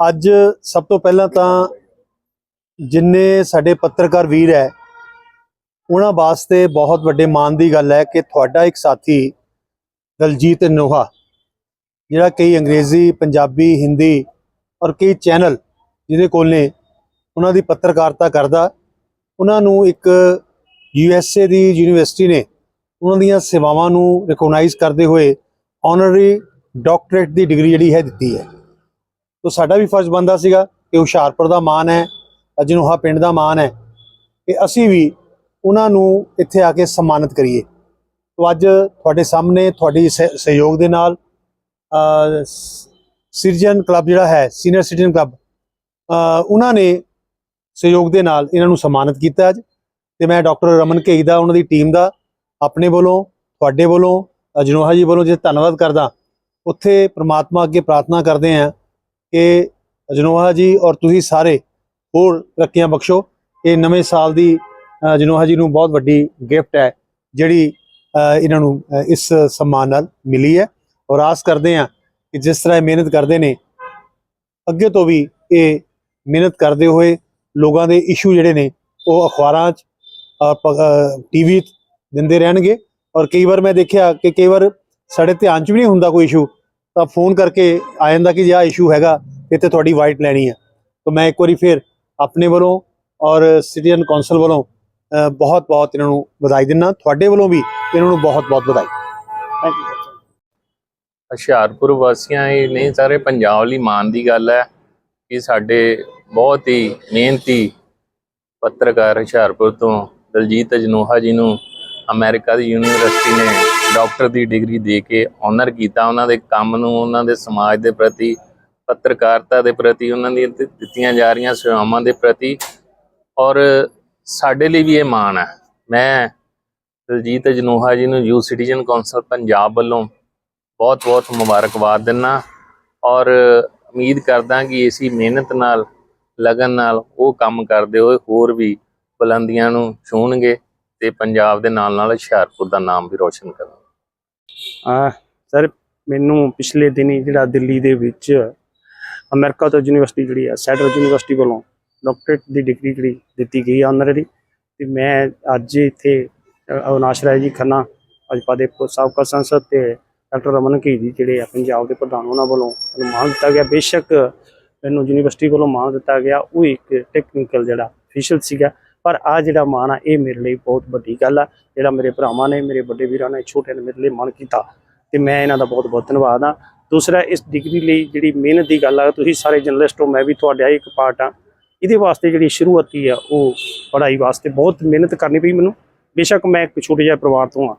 ਅੱਜ ਸਭ ਤੋਂ ਪਹਿਲਾਂ ਤਾਂ ਜਿੰਨੇ ਸਾਡੇ ਪੱਤਰਕਾਰ ਵੀਰ ਹੈ, ਉਹਨਾਂ ਵਾਸਤੇ ਬਹੁਤ ਵੱਡੇ ਮਾਣ ਦੀ ਗੱਲ ਹੈ ਕਿ ਤੁਹਾਡਾ ਇੱਕ ਸਾਥੀ ਦਲਜੀਤ ਨੋਹਾ, ਜਿਹੜਾ ਕਈ ਅੰਗਰੇਜ਼ੀ, ਪੰਜਾਬੀ, ਹਿੰਦੀ ਔਰ ਕਈ ਚੈਨਲ ਜਿਹਦੇ ਕੋਲ ਨੇ, ਉਹਨਾਂ ਦੀ ਪੱਤਰਕਾਰਤਾ ਕਰਦਾ। ਉਹਨਾਂ ਨੂੰ ਇੱਕ ਯੂਐਸਏ ਦੀ ਯੂਨੀਵਰਸਿਟੀ ਨੇ ਉਹਨਾਂ ਦੀਆਂ ਸੇਵਾਵਾਂ ਨੂੰ ਰਿਕਗਨਾਈਜ਼ ਕਰਦੇ ਹੋਏ ਆਨਰਰੀ ਡਾਕਟਰੇਟ ਦੀ ਡਿਗਰੀ ਜਿਹੜੀ ਹੈ ਦਿੱਤੀ ਹੈ। ਤੋ ਸਾਡਾ ਵੀ ਫਰਜ਼ ਬਣਦਾ ਸੀਗਾ ਕਿ ਹੁਸ਼ਿਆਰਪੁਰ ਦਾ ਮਾਣ ਹੈ, ਅਜਨੋਹਾ ਪਿੰਡ ਦਾ ਮਾਣ ਹੈ, ਕਿ ਅਸੀਂ ਵੀ ਉਹਨਾਂ ਨੂੰ ਇੱਥੇ ਆ ਕੇ ਸਨਮਾਨਿਤ ਕਰੀਏ। ਤੋ ਅੱਜ ਤੁਹਾਡੇ ਸਾਹਮਣੇ, ਤੁਹਾਡੀ ਸਹਿ- ਸਹਿਯੋਗ ਦੇ ਨਾਲ ਸਿਰਜਨ ਕਲੱਬ ਜਿਹੜਾ ਹੈ, ਸੀਨੀਅਰ ਸਿਟੀਜ਼ਨ ਕਲੱਬ ਉਹਨਾਂ ਨੇ ਸਹਿਯੋਗ ਦੇ ਨਾਲ ਇਹਨਾਂ ਨੂੰ ਸਨਮਾਨਿਤ ਕੀਤਾ ਅੱਜ। ਤੇ ਮੈਂ ਡਾਕਟਰ ਰਮਨ ਘੇਈ ਦਾ, ਉਹਨਾਂ ਦੀ ਟੀਮ ਦਾ, ਆਪਣੇ ਵੱਲੋਂ, ਤੁਹਾਡੇ ਵੱਲੋਂ, ਅਜਨੋਹਾ ਜੀ ਵੱਲੋਂ ਜੇ ਧੰਨਵਾਦ ਕਰਦਾ, ਉੱਥੇ ਪ੍ਰਮਾਤਮਾ ਅੱਗੇ ਪ੍ਰਾਰਥਨਾ ਕਰਦੇ ਹਾਂ ਕਿ ਅਜਨੋਹਾ ਜੀ ਔਰ ਤੁਸੀਂ ਸਾਰੇ ਹੋਰ ਤਰੱਕੀਆਂ ਬਖਸ਼ੋ। ਇਹ ਨਵੇਂ ਸਾਲ ਦੀ ਅ, ਅਜਨੋਹਾ ਜੀ ਨੂੰ ਬਹੁਤ ਵੱਡੀ ਗਿਫਟ ਹੈ ਜਿਹੜੀ ਇਹਨਾਂ ਨੂੰ ਇਸ ਸਨਮਾਨ ਨਾਲ ਮਿਲੀ ਹੈ। ਔਰ ਆਸ ਕਰਦੇ ਹਾਂ ਕਿ ਜਿਸ ਤਰ੍ਹਾਂ ਇਹ ਮਿਹਨਤ ਕਰਦੇ ਨੇ ਅੱਗੇ ਤੋਂ ਵੀ ਇਹ ਮਿਹਨਤ ਕਰਦੇ ਹੋਏ ਲੋਕਾਂ ਦੇ ਇਸ਼ੂ ਜਿਹੜੇ ਨੇ ਉਹ ਅਖਬਾਰਾਂ 'ਚ ਟੀਵੀ ਦਿੰਦੇ ਰਹਿਣਗੇ। ਔਰ ਕਈ ਵਾਰ ਮੈਂ ਦੇਖਿਆ ਕਿ ਕਈ ਵਾਰ ਸਾਡੇ ਧਿਆਨ 'ਚ ਵੀ ਨਹੀਂ ਹੁੰਦਾ ਕੋਈ ਇਸ਼ੂ ਤਾਂ ਫੋਨ ਕਰਕੇ ਆ ਜਾਂਦਾ ਕਿ ਜੇ ਆਹ ਇਸ਼ੂ ਹੈਗਾ, ਇੱਥੇ ਤੁਹਾਡੀ ਵਾਈਟ ਲੈਣੀ ਹੈ। ਤਾਂ ਮੈਂ ਇੱਕ ਵਾਰੀ ਫਿਰ ਆਪਣੇ ਵੱਲੋਂ ਔਰ ਸਿਟੀਜ਼ਨ ਕੌਂਸਲ ਵੱਲੋਂ ਬਹੁਤ ਬਹੁਤ ਇਹਨਾਂ ਨੂੰ ਵਧਾਈ ਦਿੰਦਾ, ਤੁਹਾਡੇ ਵੱਲੋਂ ਵੀ ਇਹਨਾਂ ਨੂੰ ਬਹੁਤ ਬਹੁਤ ਵਧਾਈ ਥੈਂਕ ਯੂ ਹੁਸ਼ਿਆਰਪੁਰ ਵਾਸੀਆਂ, ਇਹ ਨਹੀਂ ਸਾਰੇ ਪੰਜਾਬ ਲਈ ਮਾਣ ਦੀ ਗੱਲ ਹੈ ਕਿ ਸਾਡੇ ਬਹੁਤ ਹੀ ਮਿਹਨਤੀ ਪੱਤਰਕਾਰ ਹੁਸ਼ਿਆਰਪੁਰ ਤੋਂ ਦਲਜੀਤ ਅਜਨੋਹਾ ਜੀ ਨੂੰ ਅਮਰੀਕਾ ਦੀ ਯੂਨੀਵਰਸਿਟੀ ਨੇ ਡਾਕਟਰ ਦੀ ਡਿਗਰੀ ਦੇ ਕੇ ਆਨਰ ਕੀਤਾ, ਉਹਨਾਂ ਦੇ ਕੰਮ ਨੂੰ, ਉਹਨਾਂ ਦੇ ਸਮਾਜ ਦੇ ਪ੍ਰਤੀ, ਪੱਤਰਕਾਰਤਾ ਦੇ ਪ੍ਰਤੀ, ਉਹਨਾਂ ਦੀਆਂ ਦਿੱਤੀਆਂ ਜਾ ਰਹੀਆਂ ਸੇਵਾਵਾਂ ਦੇ ਪ੍ਰਤੀ। ਔਰ ਸਾਡੇ ਲਈ ਵੀ ਇਹ ਮਾਣ ਹੈ। ਮੈਂ ਦਲਜੀਤ ਅਜਨੋਹਾ ਜੀ ਨੂੰ ਯੂ ਸਿਟੀਜ਼ਨ ਕੌਂਸਲ ਪੰਜਾਬ ਵੱਲੋਂ ਬਹੁਤ ਬਹੁਤ ਮੁਬਾਰਕਬਾਦ ਦਿੰਨਾ। ਔਰ ਉਮੀਦ ਕਰਦਾ ਕਿ ਇਸੀ ਮਿਹਨਤ ਨਾਲ, ਲਗਨ ਨਾਲ ਉਹ ਕੰਮ ਕਰਦੇ ਹੋਏ ਹੋਰ ਵੀ ਬੁਲੰਦੀਆਂ ਨੂੰ ਛੂਹਣਗੇ ਤੇ ਪੰਜਾਬ ਦੇ ਨਾਲ ਨਾਲ ਹੁਸ਼ਿਆਰਪੁਰ ਦਾ ਨਾਮ ਵੀ ਰੋਸ਼ਨ ਕਰਨਗੇ। ਸਰ ਮੈਨੂੰ ਪਿਛਲੇ ਦਿਨੀ ਜਿਹੜਾ ਦਿੱਲੀ ਦੇ ਵਿੱਚ ਅਮਰੀਕਾ ਤੋਂ ਯੂਨੀਵਰਸਿਟੀ ਜਿਹੜੀ ਹੈ ਸੈਂਟਰਲ ਯੂਨੀਵਰਸਿਟੀ ਵੱਲੋਂ ਡਾਕਟਰੇਟ ਦੀ ਡਿਗਰੀ ਜਿਹੜੀ ਦਿੱਤੀ ਗਈ ਆਨਰਰੀ ਤੇ ਮੈਂ ਅੱਜ ਇੱਥੇ ਅ, ਅਵਿਨਾਸ਼ ਰਾਏ ਜੀ ਖੰਨਾ ਭਾਜਪਾ ਦੇ ਸਾਬਕਾ ਸੰਸਦ ਤੇ ਡਾਕਟਰ ਰਮਨ ਕੀ ਜੀ ਜਿਹੜੇ ਆ ਪੰਜਾਬ ਦੇ ਪ੍ਰਧਾਨ ਉਹਨਾਂ ਵੱਲੋਂ ਮੈਨੂੰ ਮਾਣ ਦਿੱਤਾ ਗਿਆ। ਬੇਸ਼ੱਕ ਮੈਨੂੰ ਯੂਨੀਵਰਸਿਟੀ ਵੱਲੋਂ ਮਾਣ ਦਿੱਤਾ ਗਿਆ। ਉਹ ਇੱਕ ਟੈਕਨੀਕਲ ਜਿਹੜਾ ਅਫੀਸ਼ੀਅਲ ਸੀਗਾ। ਪਰ ਆ ਜਿਹੜਾ ਮਾਣ ਆ, ਇਹ ਮੇਰੇ ਲਈ ਬਹੁਤ ਵੱਡੀ ਗੱਲ ਆ। ਜਿਹੜਾ ਮੇਰੇ ਭਰਾਵਾਂ ਨੇ, ਮੇਰੇ ਵੱਡੇ ਵੀਰਾਂ ਨੇ ਛੋਟੇ ਨੇ ਮੇਰੇ ਲਈ ਮਨ ਕੀਤਾ, ਤੇ ਮੈਂ ਇਹਨਾਂ ਦਾ ਬਹੁਤ ਬਹੁਤ ਧੰਨਵਾਦ ਆ। ਦੂਸਰਾ, ਇਸ ਡਿਗਰੀ ਲਈ ਜਿਹੜੀ ਮਿਹਨਤ ਦੀ ਗੱਲ ਆ, ਤੁਸੀਂ ਸਾਰੇ ਜਰਨਲਿਸਟ ਹੋ, ਮੈਂ ਵੀ ਤੁਹਾਡਾ ਇੱਕ ਪਾਰਟ ਆ। ਇਹਦੇ ਵਾਸਤੇ ਜਿਹੜੀ ਸ਼ੁਰੂਆਤੀ ਆ, ਉਹ ਪੜ੍ਹਾਈ ਵਾਸਤੇ ਬਹੁਤ ਮਿਹਨਤ ਕਰਨੀ ਪਈ ਮੈਨੂੰ। ਬੇਸ਼ੱਕ ਮੈਂ ਇੱਕ ਛੋਟੇ ਜਿਹੇ ਪਰਿਵਾਰ ਤੋਂ ਆ,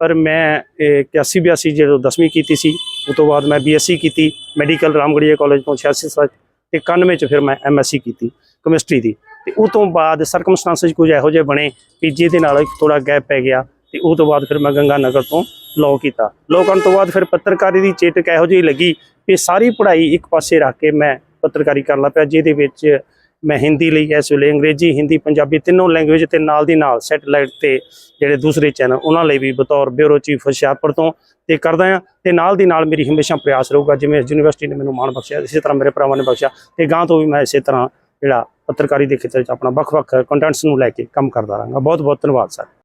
ਪਰ ਮੈਂ 81 82 ਜਦੋਂ 10ਵੀਂ ਕੀਤੀ ਸੀ, ਉਸ ਤੋਂ ਬਾਅਦ ਮੈਂ ਬੀਐਸਸੀ ਕੀਤੀ, ਮੈਡੀਕਲ ਰਾਮਗੜੀਆ ਕਾਲਜ ਤੋਂ 86 ਸਾਲ ਤੇ 91 ਚ ਫਿਰ ਮੈਂ ਐਮਐਸਸੀ ਕੀਤੀ ਕੈਮਿਸਟਰੀ ਦੀ। ਤੇ ਉਹ ਤੋਂ ਬਾਅਦ ਸਰਕਮਸਟੈਂਸਸ ਕੁਝ ਇਹੋ ਜਿਹੇ ਬਣੇ ਕਿ ਜਿਹਦੇ ਨਾਲ ਇੱਕ ਥੋੜਾ ਗੈਪ ਪੈ ਗਿਆ ਤੇ ਉਹ ਤੋਂ ਬਾਅਦ ਫਿਰ ਮੈਂ ਗੰਗਾ ਨਗਰ ਤੋਂ ਲਾਅ ਕੀਤਾ। ਲਾਅ ਕਰਨ ਤੋਂ ਬਾਅਦ ਫਿਰ ਪੱਤਰਕਾਰੀ ਦੀ ਚੇਤਕ ਇਹੋ ਜਿਹੀ ਲੱਗੀ ਕਿ ਸਾਰੀ ਪੜ੍ਹਾਈ ਇੱਕ ਪਾਸੇ ਰੱਖ ਕੇ ਮੈਂ ਪੱਤਰਕਾਰੀ ਕਰਨ ਲੱਗ ਪਿਆ, ਜਿਹਦੇ ਵਿੱਚ ਮੈਂ ਹਿੰਦੀ ਲਈ ਇਸ ਵੇਲੇ ਅੰਗਰੇਜ਼ੀ, ਹਿੰਦੀ, ਪੰਜਾਬੀ ਤਿੰਨੋਂ ਲੈਂਗੁਏਜ ਤੇ ਨਾਲ ਦੀ ਨਾਲ ਸੈਟੇਲਾਈਟ ਤੇ ਜਿਹੜੇ ਦੂਸਰੇ ਚੈਨਲ ਉਹਨਾਂ ਲਈ ਵੀ ਬਤੌਰ ਬਿਊਰੋ ਚੀਫ ਹੁਸ਼ਿਆਰਪੁਰ ਤੋਂ ਤੇ ਕਰਦਾ ਆ ਤੇ ਨਾਲ ਦੀ ਨਾਲ ਮੇਰੀ ਹਮੇਸ਼ਾ ਪ੍ਰਯਾਸ ਰਹੂਗਾ, ਜਿਵੇਂ ਇਸ ਯੂਨੀਵਰਸਿਟੀ ਨੇ ਮੈਨੂੰ ਮਾਣ ਬਖਸ਼ਿਆ, ਇਸੇ ਤਰ੍ਹਾਂ ਮੇਰੇ ਭਰਾਵਾਂ ਨੇ ਬਖਸ਼ਿਆ ਤੇ ਗਾਂ ਤੋਂ ਵੀ ਮੈਂ ਇਸੇ ਤਰ੍ਹਾਂ ਜਿਹੜਾ ਪੱਤਰਕਾਰੀ ਦੇ ਖੇਤਰ 'ਚ ਆਪਣਾ ਵੱਖ-ਵੱਖ ਕੰਟੈਂਟਸ ਨੂੰ ਲੈ ਕੇ ਕੰਮ ਕਰਦਾ ਰਹਾਂਗਾ। ਬਹੁਤ ਬਹੁਤ ਧੰਨਵਾਦ, ਸਰ।